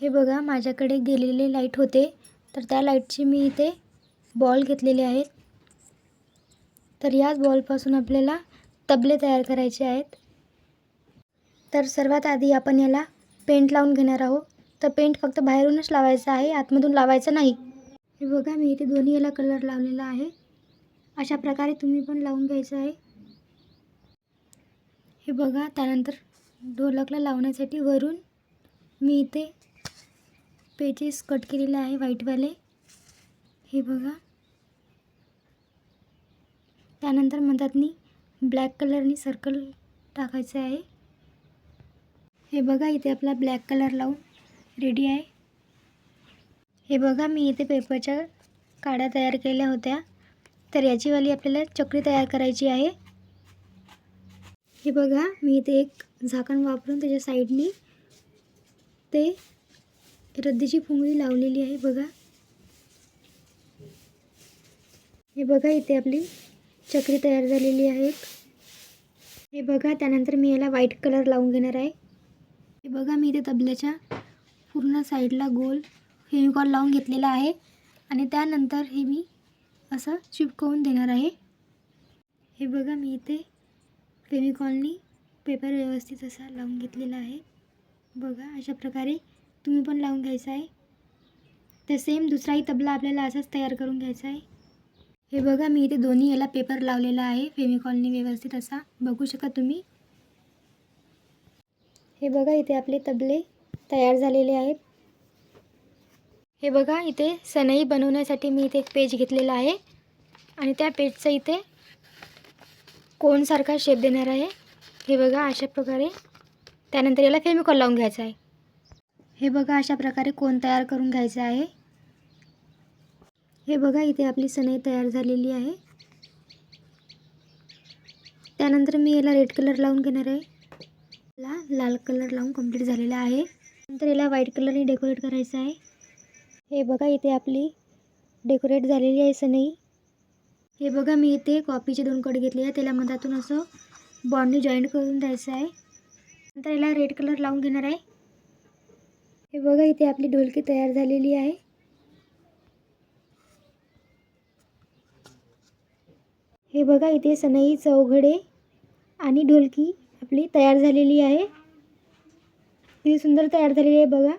हे बघा माझ्याकडे गेलेले लाइट होते. तर त्या लाईटचे मी इथे बॉल घेतलेले आहेत. तर याच बॉलपासून आपल्याला तबले तयार करायचे आहेत. तर सर्वात आधी आपण याला पेंट लावून घेणार आहोत. तर पेंट फक्त बाहेरूनच लावायचा आहे आतमधून लावायचं नाही. हे बघा मी इथे दोन्ही याला कलर लावलेला आहे. अशा प्रकारे तुम्ही पण लावून घ्यायचं आहे. हे बघा त्यानंतर ढोलकला लावण्यासाठी वरून मी इथे पेजेस कट केलेले आहे व्हाईटवाले. हे बघा. त्यानंतर मधातनी ब्लॅक कलरनी सर्कल टाकायचं आहे. हे बघा इथे आपला ब्लॅक कलर लावून रेडी आहे. हे बघा मी इथे पेपरच्या काड्या तयार केल्या होत्या. तर याचीवाली आपल्याला चक्री तयार करायची आहे. हे बघा मी इथे एक झाकण वापरून त्याच्या साईडनी ते रद्दीची फुंगडी लावलेली आहे बघा. हे बघा इथे आपली चक्री तयार झालेली आहे. हे बघा त्यानंतर मी याला व्हाईट कलर लावून घेणार आहे. हे बघा मी इथे तबल्याच्या पूर्ण साईडला गोल हेविकॉल लावून घेतलेला आहे. आणि त्यानंतर हे मी असं चिपकवून देणार आहे. हे बघा मी इथे फेमिकॉलनी पेपर व्यवस्थित असा लावून घेतलेला आहे. बघा अशा प्रकारे तुम्ही पण लावून घ्यायचा आहे. तर सेम दुसराही तबला आपल्याला असाच तयार करून घ्यायचा आहे. हे बघा मी इथे दोन्ही याला पेपर लावलेला आहे. फेमिकॉलने व्यवस्थित असा. बघू शकता तुम्ही. हे बघा इथे आपले तबले तयार झालेले आहेत. हे बघा इथे सनई बनवण्यासाठी मी इथे एक पेज घेतलेला आहे. आणि त्या पेजचा इथे कोणसारखा शेप देणार आहे. हे बघा अशा प्रकारे. त्यानंतर याला फेमिकॉल लावून घ्यायचा आहे. हे बघा अशा प्रकारे कोण तयार करून घ्यायचं आहे. हे बघा इथे आपली सनई तयार झालेली आहे. त्यानंतर मी याला रेड कलर लावून घेणार आहे. याला लाल कलर लावून कंप्लीट झालेला आहे. नंतर याला व्हाईट कलरने डेकोरेट करायचं आहे. हे बघा इथे आपली डेकोरेट झालेली आहे सनई. हे बघा मी इथे कॉपीचे दोन कड घेतले आहे त्याला मधातून असं बॉन्डने जॉईंट करून द्यायचं आहे. नंतर याला रेड कलर लावून घेणार आहे. हे बघा इथे आपली ढोलकी तयार झालेली आहे. हे बघा इथे सनई चौघडे आणि ढोलकी आपली तयार झालेली आहे. किती सुंदर तयार झालेली आहे बघा.